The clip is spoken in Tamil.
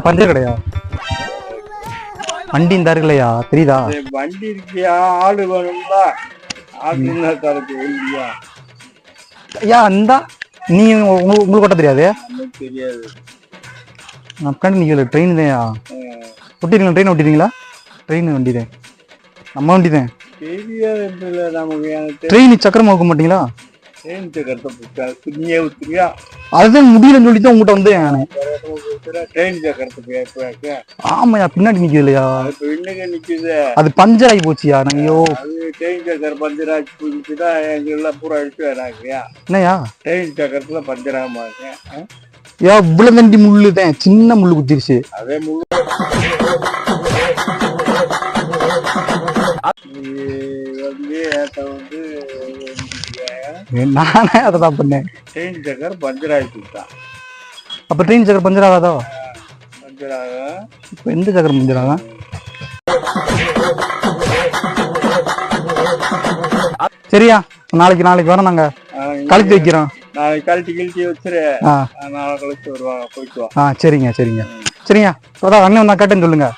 பஞ்சர் கடையா வண்டி இந்த இருக்குல்லையா தெரியுதா வண்டி இருக்கியா ஆடு வேணும்ல ஆடு என்ன தரக்கு இல்லையா ஐயா இந்தா. நீ உங்க- உங்களுக்கு ஓட்ட தெரியாது? தெரியாது. நான் கண்டு நீங்க ட்ரெயின் தான் ஒட்டிருக்கீங்களா? ட்ரெயின் ஒட்டிருக்கீங்களா? ட்ரெயின் வண்டி தான் நம்ம வண்டி தான் ட்ரெயின் சக்கரம் வைக்க மாட்டீங்களா? அதுதான் முடியலன்னு சொல்லி தான் உங்ககிட்ட வந்து நானு. ஆமாய்யா பின்னாடி நிக்குது இல்லையா நிக்குது. அது பஞ்சர் ஆகி போச்சுயா ஐயோ அது ட்ரெயின் சக்கர பஞ்சராஜ் புரிஞ்சு தான் எங்கெல்லாம் பூரா அடிச்சு வராங்கயா என்னய்யா? ட்ரெயின் சக்கரத்துல பஞ்சராமா இருக்கேன் யா இவ்வளவு தண்டி முள்ளு தான் சின்ன முள்ளு குத்திருச்சு. அதே இது வந்து வந்து நானே அதை தான் பண்ணேன். ட்ரெயின் சக்கர பஞ்சராஜ் தான் அப்ப ட்ரெயின் சக்கரம் பஞ்சர் ஆகாதா பஞ்சராக இப்ப எந்த சக்கரம் பஞ்சர் ஆகா சரியா? நாளைக்கு நாளைக்கு வரோம் நாங்க. கழுத்து வைக்கிறோம். நாளைக்கு கழட்டி கிழட்டி வச்சிரு. ஆ. நாளை கழிச்சு வருவாங்க போயிட்டு ஆ சரிங்க சரிங்க. சரிங்க அதான் அண்ணன் வந்தா கேட்டேன்னு சொல்லுங்க.